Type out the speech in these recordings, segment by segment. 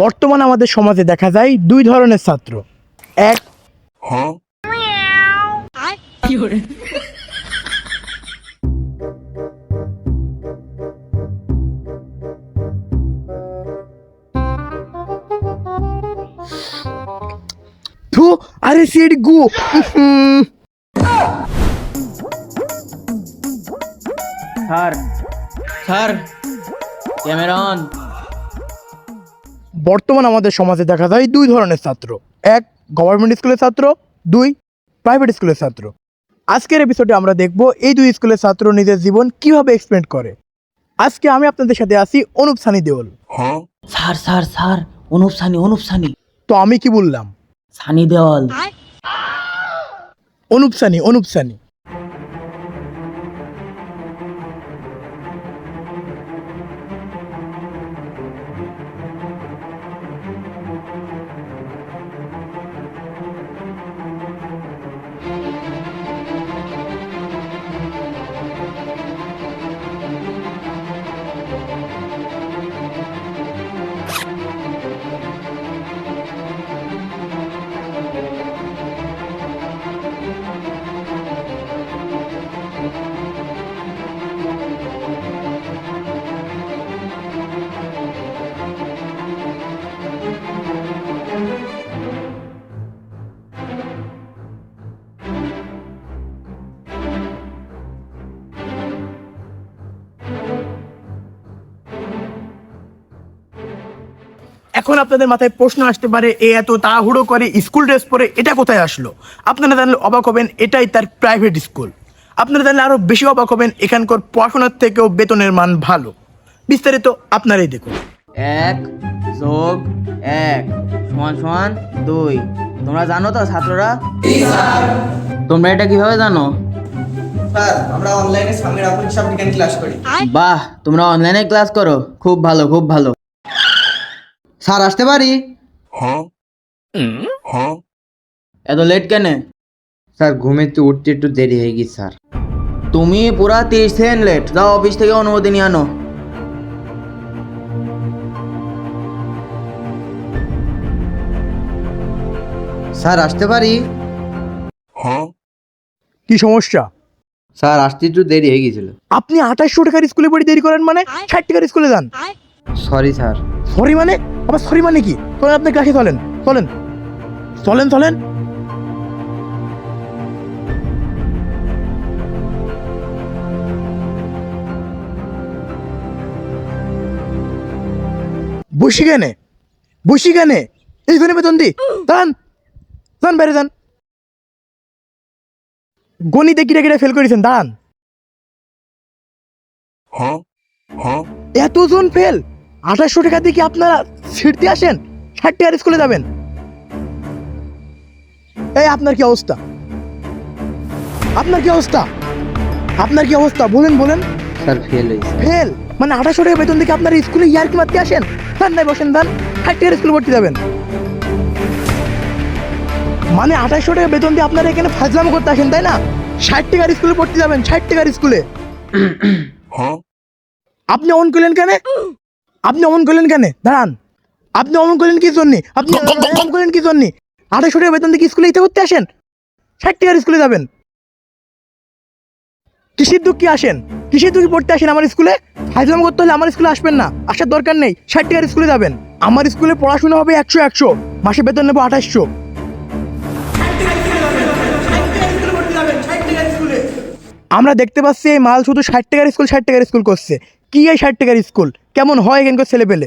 বর্তমান আমাদের সমাজে দেখা যায় দুই ধরনের ছাত্র। এক থু আরে সিট গু। Sir sir camera on. বর্তমান আমাদের সমাজে দেখা যায় দুই ধরনের ছাত্র। এক গভর্নমেন্ট স্কুলের ছাত্র দুই প্রাইভেট স্কুলের ছাত্র। আজকের এপিসোডে আমরা দেখব এই দুই স্কুলের ছাত্র নিজের জীবন কীভাবে এক্সপেন্ড করে। আজকে আমি আপনাদের সাথে আছি Anup Sunny Deol. Sir sir sir Anup Sunny Anup Sunny. তো আমি কি বললাম? সানি দেওয়াল অনুপ সানি অনুপ সানি। এখন আপনাদের মাথায় প্রশ্ন আসতে পারে এ এত তাড়াহুড়ো করে স্কুল ড্রেস পরে এটা কোথায় আসলো? আপনারা জানলে অবাক হবেন এটাই তার প্রাইভেট স্কুল আপনারা জানলে আরও বেশি অবাক হবেন এখানকার পড়াশোনার থেকেও বেতনের মান ভালো। বিস্তারিত আপনারাই দেখুন। এক যোগ এক সমান সমান দুই। তোমরা জানো তো ছাত্ররা? তোমরা এটা কীভাবে জানো? স্যার আমরা অনলাইনে হিসাব বিজ্ঞান ক্লাস করি। বাহ তোমরা অনলাইনে ক্লাস করো। খুব ভালো খুব ভালো। স্যার আসতে পারি? এত লেট কেন? স্যার ঘুমেতে উঠতে একটু দেরি হয়ে গেছে স্যার। তুমি পুরা তিরিশ সেকেন্ড লেট যাও অফিস থেকে অনুমতি নিয়ে আনো। স্যার আসতে পারি? কি সমস্যা? স্যার আসতে একটু দেরি হয়ে গেছিল। আপনি আঠাশশো টাকার স্কুলে পড়ে দেরি করেন মানে ষাট টাকার স্কুলে যান। Sorry sir. সরি মানে? আবার সরি মানে কি? চলেন আপনি ক্লাসে চলেন চলেন চলেন চলেন বসি কেনে বসি কেনে এইখানে বেতন দি দাঁড়ান দাঁড়ান বাইরে যান। গণিতে কিরা কিরা ফেল করেছেন? দাঁড়ান। এতজন ফেল আঠাশশো টাকা দিয়ে কি আপনারা ছিটতে আসেন ষাট টাকার স্কুলে যাবেন। এই আপনার কি অবস্থা? আপনার কি অবস্থা? আপনার কি অবস্থা? বলেন বলেন। স্যার ফেল ফেল মানে আঠাশশো টাকা বেতন থেকে আপনার স্কুলে ইয়ার কি মারতে আসেন? ধান নাই বসেন ধান ষাট টাকার স্কুলে ভর্তি যাবেন। মানে আঠাশশো টাকা বেতন দিয়ে আপনারা এখানে ফাজলাম করতে আসেন তাই না? ষাট টাকার স্কুলে পড়তে যাবেন ষাট টাকার স্কুলে। আপনি অমন করলেন কেন? আপনি অমন করলেন কেন? দাঁড়ান। আপনি অমন করলেন কি জন্যে? আপনি অমন করলেন কি জন্যে? আঠাশশো টাকা বেতন দিয়ে স্কুলে ইতে করতে আসেন? ষাট টাকার স্কুলে যাবেন। কিসের দুঃখে আসেন? কৃষির দুঃখে পড়তে আসেন আমার স্কুলে ফাইজলাম করতে হলে আমার স্কুলে আসবেন না। আসার দরকার নেই। ষাট টাকার স্কুলে যাবেন। আমার স্কুলে পড়াশোনা হবে একশো একশো। মাসে বেতন নেব আঠাশশো আমরা দেখতে পাচ্ছি এই মাল শুধু ষাট টাকার স্কুল ষাট টাকার স্কুল করছে। কি এই ষাট টাকার স্কুল কেমন হয় এখানকার ছেলে পেলে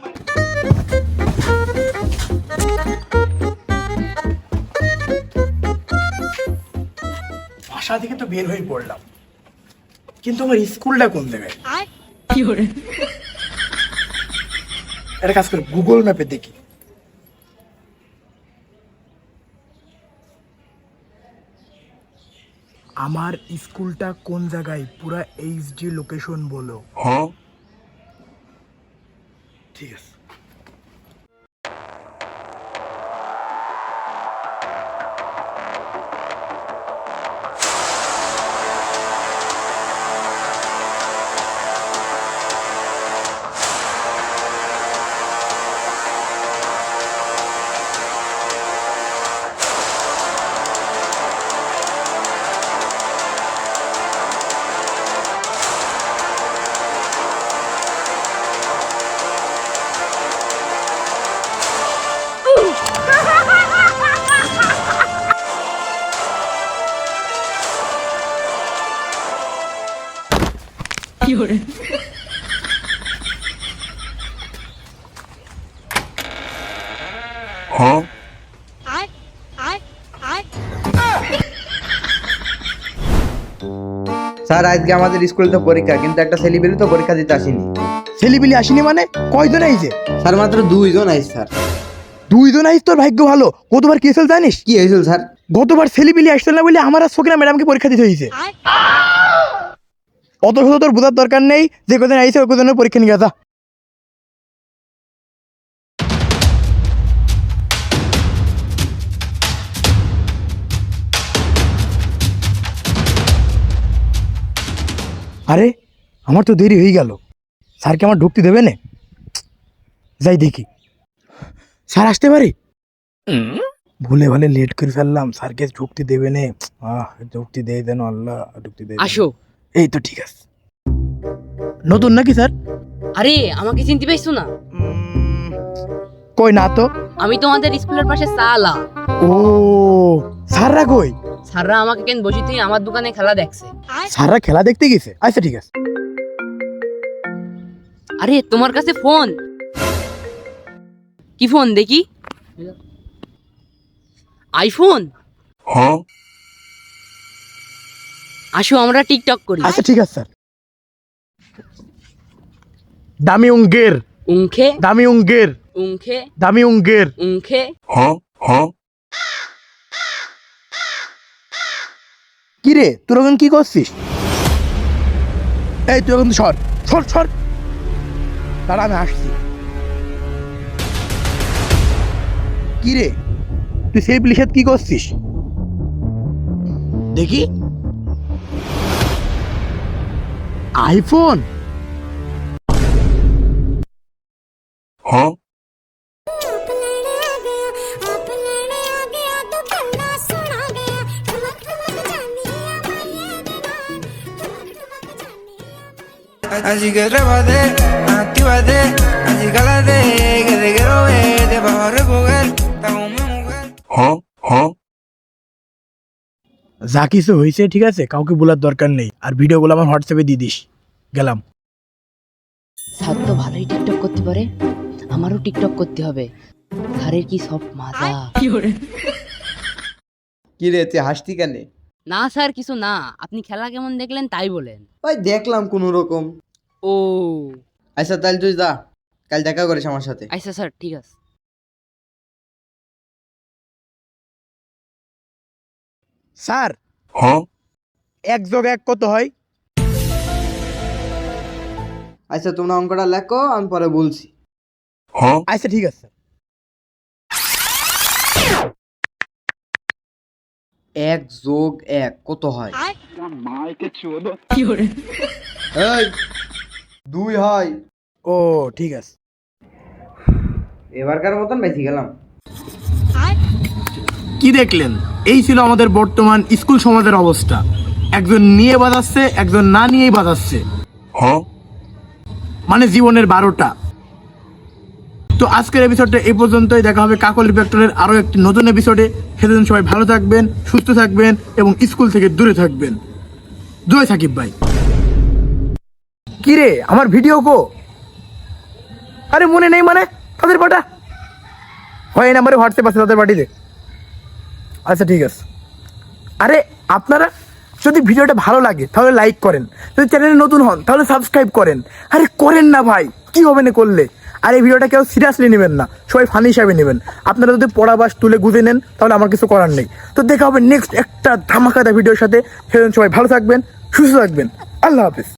বাসা থেকে তো বের হয়ে পড়লাম। কিন্তু আমার স্কুলটা কোন জায়গায়? একটা কাজ করে গুগল ম্যাপে দেখি। আমার স্কুলটা কোন জায়গায়? পুরা এইচডি লোকেশন বলো। ঠিক আছে। স্যার আজকে আমাদের স্কুলে তো পরীক্ষা কিন্তু একটা সেলিব্রিটি তো পরীক্ষা দিতে আসেনি। ছেলেপিলি আসেনি মানে? কয়জন আইছে? স্যার মাত্র দুইজন আইস স্যার। দুইজন আইস তোর ভাগ্য ভালো? গতবার কি হয়েছিল জানিস? কি হয়েছিল স্যার? গতবার ছেলেপিলি আসছিল না বলে আমার আর সকিনা ম্যাডামকে পরীক্ষা দিতে হয়েছে অত শত তোর বোঝার দরকার নেই যে কদিন আইসে ওই কদিনের পরীক্ষা নিয়ে যা। আরে আমার তো দেরি হয়ে গেল। স্যারকে আমার ঢুকতে দেবে না? যাই দেখি। স্যার আসতে পারি? ভুলে ভালে লেট করে ফেললাম স্যারকে ঢুকতে দেবে নে। আহ ঢুকতে দেয় দেন আল্লাহ ঢুকতে দেয় আসো। এই তো ঠিক আছে। নতুন নাকি স্যার? আরে আমাকে চিনতে পাইছো না? কই না তো? আমি তোমাদের স্কুলের পাশে সালা ও স্যাররা কই? স্যাররা আমাকে কেন বসি তুই আমার দোকানে খেলা দেখছে? স্যাররা খেলা দেখতে গেছে? আচ্ছা ঠিক আছে। আরে তোমার কাছে ফোন? কি ফোন দেখি? আইফোন? হ্যাঁ। আসো আমরা টিকটক করি। আচ্ছা ঠিক আছে স্যার। দামি উঙ্গের। উংখে দামি উঙ্গের। উংখে দামি উঙ্গের। উংখে কি রে তোর এখন কি করছিস? এই তুই এখন সর সর সর। তারা আমি আসছি। কি রে তুই সেই পুলিশের কি করছিস? দেখি। আইফোন? आप Así que trépate, actívate, así cálate, que te quiero ver, te vas a recoger, está con mi mujer. ¿Huh? ¿Huh? যা কিছু হয়েছে ঠিক আছে? কাউকে বলার দরকার নেই। আর ভিডিওগুলো আমার হোয়াটসঅ্যাপে দিয়ে দিস। গেলাম। স্যার তো ভালোই টিকটক করতে পারে। আমারও টিকটক করতে হবে। স্যারের কি সব মাজা। কি রে তুই হাসতি কেন? না স্যার কিছু না। আপনি খেলা কেমন দেখলেন তাই বলেন। ওই দেখলাম কোনো রকম ও। আচ্ছা তাহলে তুই যা কাল দেখা করিস আমার সাথে। আচ্ছা স্যার ঠিক আছে। স্যার হ্যাঁ? এক যোগ এক কত হয়? আচ্ছা তোমরা অঙ্কটা লেখো আমি পরে বলছি। হ্যাঁ? আচ্ছা ঠিক আছে। এক যোগ এক কত হয়? এই, দুই হয় ও ঠিক আছে। এবারকার মতন বেশি গেলাম কি দেখলেন? এই ছিল আমাদের বর্তমান স্কুল সমাজের অবস্থা। একজন নিয়ে বাজাচ্ছে একজন না নিয়েই বাজাচ্ছে। মানে জীবনের বারোটা। তো আজকের এপিসোডটা এই পর্যন্তই। দেখা হবে কাকল রিফ্যাক্টরের আরও একটি নতুন এপিসোডে সেদিন সবাই ভালো থাকবেন সুস্থ থাকবেন এবং স্কুল থেকে দূরে থাকবেন। জয় সাকিব ভাই। কি রে আমার ভিডিও কো। আরে মনে নেই মানে? তাদের পাঠা হয় এই নাম্বারে হোয়াটসঅ্যাপ আছে তাদের পাঠিয়ে দে আচ্ছা ঠিক আছে। আরে, আপনারা যদি ভিডিওটা ভালো লাগে, তাহলে লাইক করেন। যদি চ্যানেলে নতুন হন, তাহলে সাবস্ক্রাইব করেন। আরে, করেন না ভাই। কি হবে না করলে? আর এই ভিডিওটা কেউ সিরিয়াসলি নেবেন না। সবাই ফানি হিসাবে নেবেন। আপনারা যদি পড়াবাস তুলে গুঁজে নেন, তাহলে আমার কিছু করার নেই। তো দেখা হবে নেক্সট একটা ধামাকাদা ভিডিওর সাথে। সেদিন সবাই ভালো থাকবেন, সুস্থ থাকবেন। আল্লাহ হাফিজ।